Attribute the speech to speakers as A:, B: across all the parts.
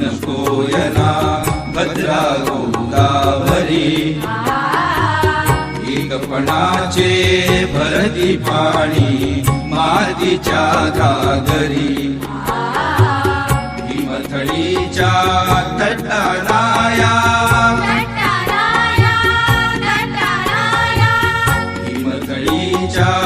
A: कृष्ण कोयना भद्रा गोदावरी एकपणाचे भरती पाणी मातीच्या घागरी हिमथळीच्या तटानाया हिमथळीच्या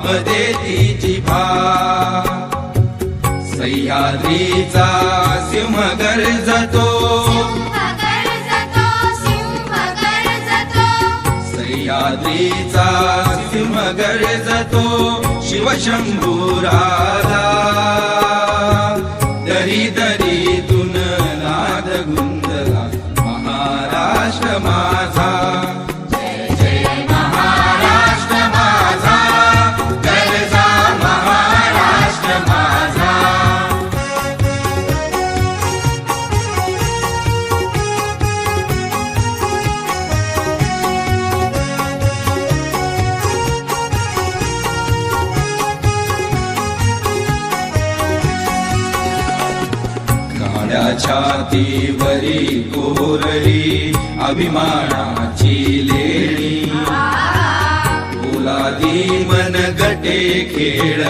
A: देती जिभा सह्याद्रीचा सिंह गरजतो सह्याद्रीचा सिंह गरजतो शिवशंभुराला दरी छातीवरी कोरली अभिमानाची लेणी. पोलादी मन गटे खेळ